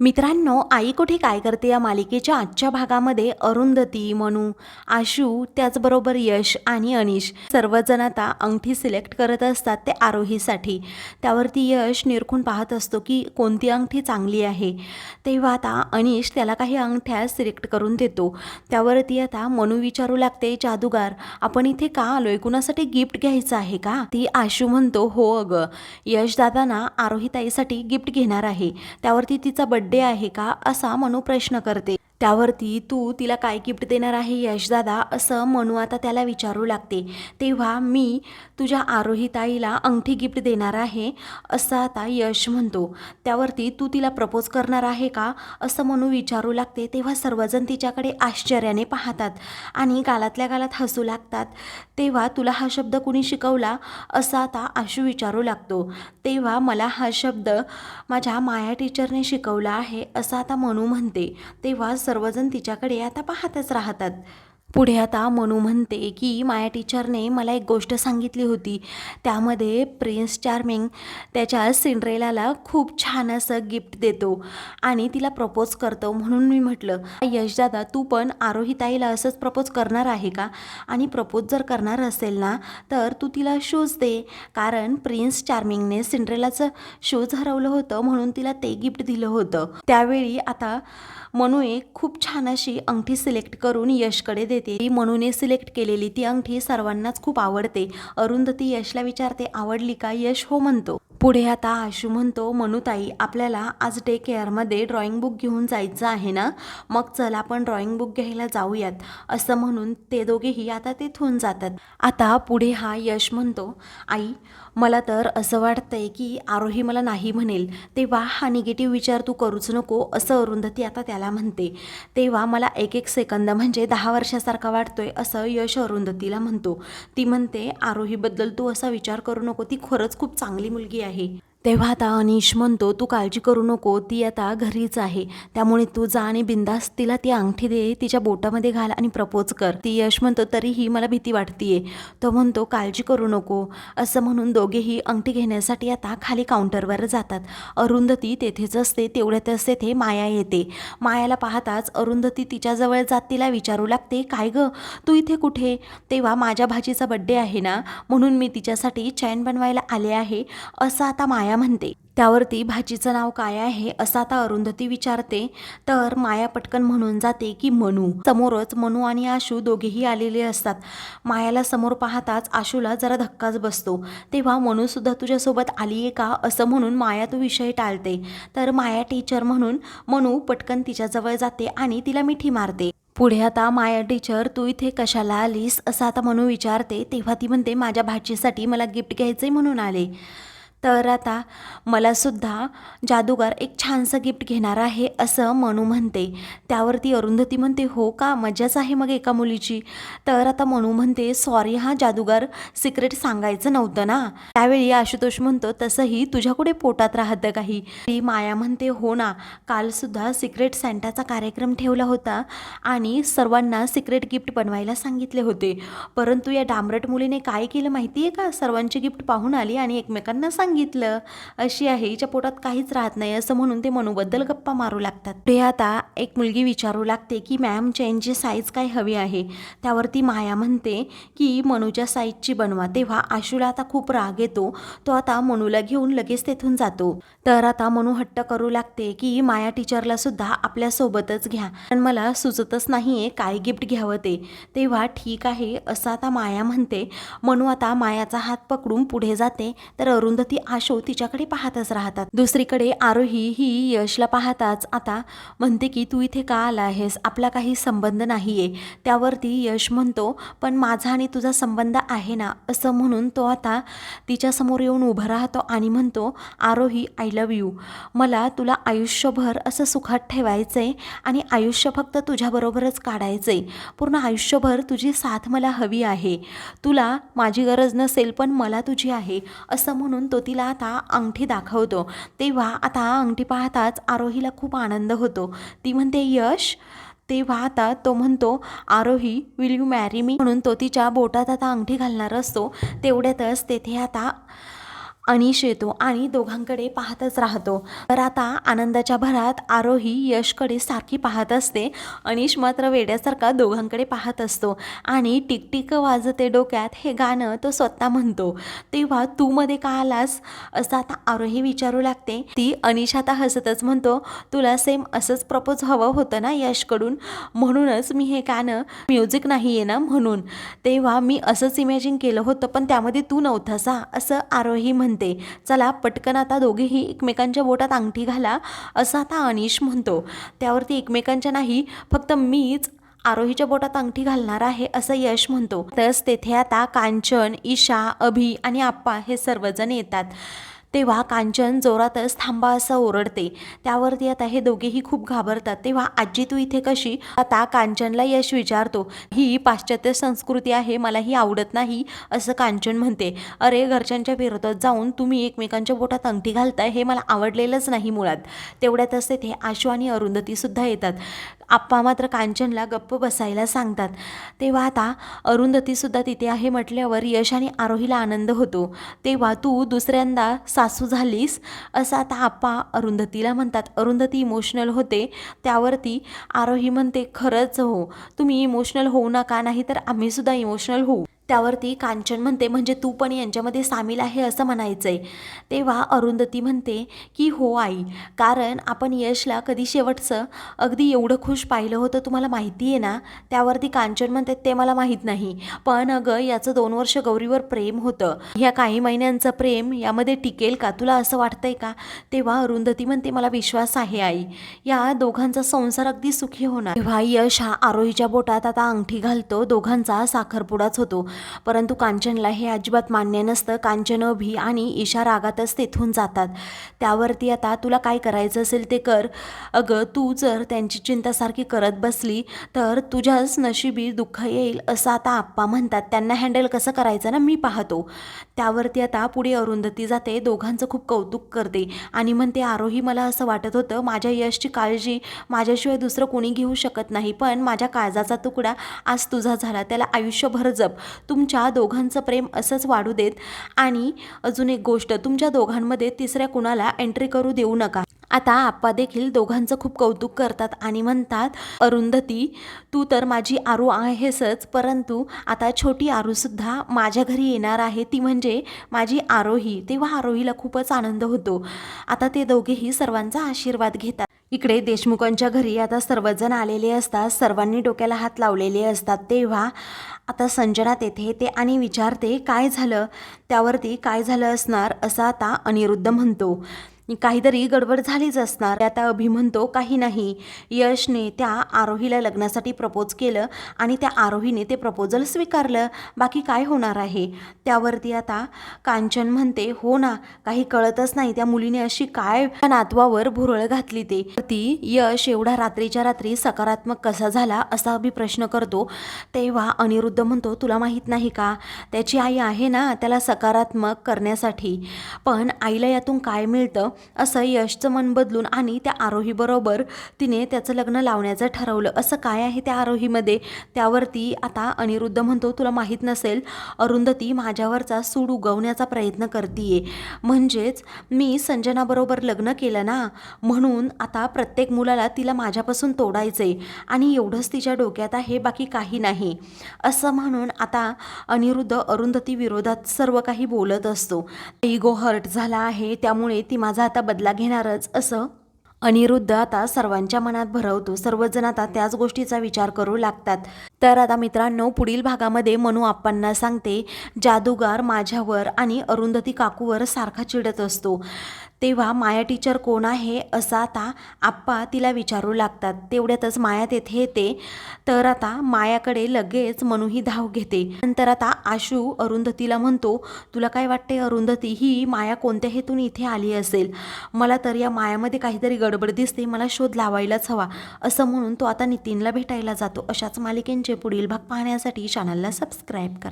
मित्रांनो आई कुठे काय करते या मालिकेच्या आजच्या भागामध्ये? अरुंधती मनू आशू त्याचबरोबर यश आणि अनिश. सर्वजण आता अंगठी सिलेक्ट करत असतात ते आरोहीसाठी. त्यावरती यश निरखून पाहत असतो की कोणती अंगठी चांगली आहे. तेव्हा आता अनिश त्याला काही अंगठ्या सिलेक्ट करून देतो. त्यावरती आता मनू विचारू लागते जादूगार आपण इथे का आलोय? कुणासाठी गिफ्ट घ्यायचं आहे का? ती आशू म्हणतो हो अगं. यश दादा आरोहीताईसाठी गिफ्ट घेणार आहे. त्यावरती तिचा बड्डे आहे का असा मनू प्रश्न करते. त्यावरती तू तिला काय गिफ्ट देणार आहे यशदादा असं मनू आता त्याला विचारू लागते. तेव्हा मी तुझ्या आरोहिताईला अंगठी गिफ्ट देणार आहे असं आता यश म्हणतो. त्यावरती तू तिला प्रपोज करणार आहे का? असं मनू विचारू लागते. तेव्हा सर्वजण तिच्याकडे आश्चर्याने पाहतात आणि गालातल्या गालात हसू लागतात. तेव्हा तुला हा शब्द कुणी शिकवला? असं आता आशू विचारू लागतो. तेव्हा मला हा शब्द माझ्या माया टीचरने शिकवला आहे असं आता मनू म्हणते. तेव्हा सर्वजण तिच्याकडे आता पाहतच राहतात. पुढे आता मनू म्हणते की माया टीचरने मला एक गोष्ट सांगितली होती. त्यामध्ये प्रिन्स चार्मिंग त्याच्या सिंड्रेलाला खूप छान असं गिफ्ट देतो आणि तिला प्रपोज करतो म्हणून मी म्हटलं यशदादा तू पण आरोहिताईला असंच प्रपोज करणार आहे का? आणि प्रपोज जर करणार असेल ना तर तू तिला शूज दे. कारण प्रिन्स चार्मिंगने सिंड्रेलाचं शूज हरवलं होतं म्हणून तिला ते गिफ्ट दिलं होतं. त्यावेळी आता मनूने खूप छान अशी अंगठी सिलेक्ट करून यशकडे देते. ती मनूने सिलेक्ट केलेली ती अंगठी सर्वांनाच खूप आवडते. अरुंधती यशला विचारते आवडली का यश? हो म्हणतो. पुढे आता आशू म्हणतो मनुताई आपल्याला आज डे केअरमध्ये ड्रॉइंग बुक घेऊन जायचं आहे ना? मग चल आपण ड्रॉइंग बुक घ्यायला जाऊयात. असं म्हणून ते दोघेही आता तिथून जातात. आता पुढे हा यश म्हणतो आई मला तर असं वाटतंय की आरोही मला नाही म्हणेल. तेव्हा हा निगेटिव्ह विचार तू करूच नको असं अरुंधती आता त्याला म्हणते. तेव्हा मला एक एक सेकंद म्हणजे दहा वर्षासारखा वाटतोय असं यश अरुंधतीला म्हणतो. ती म्हणते आरोहीबद्दल तू असा विचार करू नको. ती खरंच खूप चांगली मुलगी आहे. आहे तेव्हा आता अनिश म्हणतो तू काळजी करू नको ती आता घरीच आहे. त्यामुळे तू जा आणि बिंदास तिला ती अंगठी दे तिच्या बोटामध्ये घाल आणि प्रपोज कर. ती यश म्हणतो तरीही मला भीती वाटतीये. तो म्हणतो काळजी करू नको. असं म्हणून दोघेही अंगठी घेण्यासाठी आता खाली काउंटरवर जातात. अरुंधती तेथेच असते तेवढ्यातच तेथे माया येते. मायाला पाहताच अरुंधती तिच्याजवळ जात तिला विचारू लागते काय गं तू इथे कुठे? तेव्हा माझ्या भाजीचा बड्डे आहे ना म्हणून मी तिच्यासाठी चैन बनवायला आले आहे. असं आता माया म्हणते. त्यावरती भाजीचं नाव काय आहे असं आता अरुंधती विचारते. तर माया पटकन म्हणून जाते की मनू. समोरच मनू आणि आशू दोघेही आलेले असतात. मायाला समोर पाहताच आशूला जरा धक्काच बसतो. तेव्हा मनू सुद्धा तुझ्यासोबत आली आहे का असं म्हणून माया तो विषय टाळते. तर माया टीचर म्हणून मनू पटकन तिच्याजवळ जाते आणि तिला मिठी मारते. पुढे आता माया टीचर तू इथे कशाला आलीस? असं आता मनू विचारते. तेव्हा ती म्हणते माझ्या भाचीसाठी मला गिफ्ट घ्यायचंय म्हणून आले. तर आता मला सुद्धा जादूगार एक छानसं गिफ्ट घेणार आहे असं मनू म्हणते. त्यावरती अरुंधती म्हणते हो का? मजाच आहे मग एका मुलीची. तर आता मनू म्हणते सॉरी हा जादूगार सिक्रेट सांगायचं नव्हतं ना? त्यावेळी आशुतोष म्हणतो तसंही तुझ्याकडे पोटात राहतं काही? ती माया म्हणते हो ना. कालसुद्धा सिक्रेट सँटाचा कार्यक्रम ठेवला होता आणि सर्वांना सिक्रेट गिफ्ट बनवायला सांगितले होते. परंतु या डांबरट मुलीने काय केलं माहिती आहे का? सर्वांची गिफ्ट पाहून आली आणि एकमेकांना सांगितलं. सांगितलं अशी आहे हिच्या पोटात काहीच राहत नाही असं म्हणून ते मनूबद्दल गप्पा मारू लागतात. ते आता एक मुलगी विचारू लागते की मॅम चेनची साईज काय हवी आहे? त्यावरती माया म्हणते की मनूच्या साईजची बनवा. तेव्हा आशूला आता खूप राग येतो. तो आता मनूला घेऊन लगेच तेथून जातो. तर आता मनू हट्ट करू लागते की माया टीचरला सुद्धा आपल्यासोबतच घ्या. पण मला सुचतच नाहीये काय गिफ्ट घ्यावं ते. तेव्हा ठीक आहे असं आता माया म्हणते. मनू आता मायाचा हात पकडून पुढे जाते. तर अरुंधती आशो तिच्याकडे पाहतच राहतात. दुसरीकडे आरोही ही यशला पाहताच आता म्हणते की तू इथे का आला आहेस आपला काही संबंध नाहीये. त्यावरती यश म्हणतो पण माझा आणि तुझा संबंध आहे ना? असं म्हणून तो आता तिच्यासमोर येऊन उभा राहतो आणि म्हणतो आरोही आय लव्ह यू मला तुला आयुष्यभर असं सुखात ठेवायचं आहे आणि आयुष्य फक्त तुझ्याबरोबरच काढायचं आहे पूर्ण आयुष्यभर तुझी साथ मला हवी आहे. तुला माझी गरज नसेल पण मला तुझी आहे. असं म्हणून तो तिला आता अंगठी दाखवतो. तेव्हा आता अंगठी पाहताच आरोहीला खूप आनंद होतो. ती म्हणते यश. तेव्हा आता तो म्हणतो Arohi will you marry me म्हणून तो तिच्या बोटात आता अंगठी घालणार असतो. तेवढ्यातच तेथे आता अनिश येतो आणि दोघांकडे पाहतच राहतो. तर आता आनंदाच्या भरात आरोही यशकडे सारखी पाहत असते. अनिश मात्र वेड्यासारखा दोघांकडे पाहत असतो. आणि टिकटिक वाजते डोक्यात हे गाणं तो स्वतः म्हणतो. तेव्हा तू मध्ये का आलास? असं आता आरोही विचारू लागते. ती अनिश आता हसतच म्हणतो तुला सेम असंच प्रपोज हवं होतं ना यशकडून? म्हणूनच मी हे गाणं म्युझिक नाही आहे ना म्हणून. तेव्हा मी असंच इमॅजिन केलं होतं पण त्यामध्ये तू नव्हतासा असं आरोही म्हणते. चला पटकन आता दोघेही एकमेकांच्या बोटात अंगठी घाला असं आता अनिश म्हणतो. त्यावरती एकमेकांच्या नाही फक्त मीच आरोहीच्या बोटात अंगठी घालणार आहे असं यश म्हणतो. तस तेथे आता कांचन ईशा अभि आणि आप्पा हे सर्वजण येतात. तेव्हा कांचन जोरातच थांबा असं ओरडते. त्यावरती आता हे दोघेही खूप घाबरतात. तेव्हा आजी तू इथे कशी? आता कांचनला यश विचारतो. ही पाश्चात्य संस्कृती आहे. मला ही आवडत नाही असं कांचन म्हणते. अरे घरच्यांच्या विरोधात जाऊन तुम्ही एकमेकांच्या बोटात अंगठी घालताय? हे मला आवडलेलंच नाही मुळात. तेवढ्यातच तेथे आशू आणि अरुंधतीसुद्धा येतात. आप्पा मात्र कांचनला गप्प बसायला सांगतात. तेव्हा आता अरुंधतीसुद्धा तिथे आहे म्हटल्यावर यश आणि आरोहीला आनंद होतो. तेव्हा तू दुसऱ्यांदा सासू झालीस असं आता आप्पा अरुंधतीला म्हणतात. अरुंधती इमोशनल होते. त्यावरती आरोही म्हणते खरंच हो. तुम्ही इमोशनल होऊ नका नाही तर आम्हीसुद्धा इमोशनल होऊ. त्यावरती कांचन म्हणते म्हणजे तू पण यांच्यामध्ये सामील आहे असं म्हणायचं आहे तेव्हा अरुंधती म्हणते की हो आई कारण आपण यशला कधी शेवटचं अगदी एवढं खुश पाहिलं होतं तुम्हाला माहिती आहे ना? त्यावरती कांचन म्हणते ते मला माहीत नाही. पण अगं याचं दोन वर्ष गौरीवर प्रेम होतं. ह्या काही महिन्यांचं प्रेम यामध्ये टिकेल का? तुला असं वाटतंय का? तेव्हा अरुंधती म्हणते मला विश्वास आहे आई. या दोघांचा संसार अगदी सुखी होणार. तेव्हा यश हा आरोहीच्या बोटात आता अंगठी घालतो. दोघांचा साखरपुडाच होतो. परंतु कांचनला हे अजिबात मान्य नसतं. कांचन अभि आणि ईशा रागातच तेथून जातात. त्यावरती आता तुला काय करायचं असेल ते कर. अगं तू जर त्यांची चिंता सारखी करत बसली तर तुझ्याच नशिबी दुःख येईल असं आता आप्पा म्हणतात. त्यांना हँडल कसं करायचं ना मी पाहतो. त्यावरती आता पुढे अरुंधती जाते. दोघांचं खूप कौतुक करते आणि म्हणते आरोही मला असं वाटत होतं माझ्या यशची काळजी माझ्याशिवाय दुसरं कोणी घेऊ शकत नाही पण माझ्या काळजाचा तुकडा आज तुझा झाला. त्याला आयुष्यभर जप. तुमच्या दोघांचं प्रेम असंच वाढू देत. आणि अजून एक गोष्ट तुमच्या दोघांमध्ये तिसऱ्या कुणाला एंट्री करू देऊ नका. आता आप्पा देखील दोघांचं खूप कौतुक करतात आणि म्हणतात अरुंधती तू तर माझी आरू आहेसच परंतु आता छोटी आरूसुद्धा माझ्या घरी येणार आहे. ती म्हणजे माझी आरोही. तेव्हा आरोहीला खूपच आनंद होतो. आता ते दोघेही सर्वांचा आशीर्वाद घेतात. इकडे देशमुखांच्या घरी आता सर्वजण आलेले असतात सर्वांनी डोक्याला हात लावलेले असतात. तेव्हा आता संजना तेथे येते आणि विचारते काय झालं? त्यावरती काय झालं असणार? असं आता अनिरुद्ध म्हणतो. काहीतरी गडबड झालीच असणार. आता अभि म्हणतो काही नाही. यशने त्या आरोहीला लग्नासाठी प्रपोज केलं आणि त्या आरोहीने ते प्रपोजल स्वीकारलं. बाकी काय होणार आहे? त्यावरती आता कांचन म्हणते हो ना काही कळतच नाही त्या मुलीने अशी काय नातवावर भुरळ घातली ते. ती यश एवढा रात्रीच्या रात्री सकारात्मक कसा झाला असा अभि प्रश्न करतो. तेव्हा अनिरुद्ध म्हणतो तुला माहीत नाही का? त्याची आई आहे ना त्याला सकारात्मक करण्यासाठी. पण आईला यातून काय मिळतं? असं यशचं मन बदलून आणि त्या आरोहीबरोबर तिने त्याचं लग्न लावण्याचं ठरवलं. असं काय आहे त्या आरोहीमध्ये? त्यावरती आता अनिरुद्ध म्हणतो तुला माहीत नसेल अरुंधती माझ्यावरचा सूड उगवण्याचा प्रयत्न करतीये. म्हणजेच मी संजनाबरोबर लग्न केलं ना म्हणून आता प्रत्येक मुलाला तिला माझ्यापासून तोडायचं आहे आणि एवढंच तिच्या डोक्यात आहे बाकी काही नाही. असं म्हणून आता अनिरुद्ध अरुंधती विरोधात सर्व काही बोलत असतो. इगो हर्ट झाला आहे त्यामुळे ती माझा आता बदला घेणारच असं अनिरुद्ध आता सर्वांच्या मनात भरवतो. सर्वजण आता त्याच गोष्टीचा विचार करू लागतात. तर आता मित्रांनो पुढील भागामध्ये मनू आप्पांना सांगते जादूगार माझ्यावर आणि अरुंधती काकूवर सारखा चिडत असतो. तेव्हा माया टीचर कोण आहे असं आता आप्पा तिला विचारू लागतात. तेवढ्यातच माया तेथे येते. तर आता मायाकडे लगेच मनूही धाव घेते. नंतर आता आशू अरुंधतीला म्हणतो तुला काय वाटते अरुंधती? ही माया कोणत्या हेतून इथे आली असेल? मला तर या मायामध्ये काहीतरी गडबड दिसते. मला शोध लावायलाच हवा. असं म्हणून तो आता नितीनला भेटायला जातो. अशाच मालिकेंचे पुढील भाग पाहण्यासाठी चॅनलला सबस्क्राईब करा.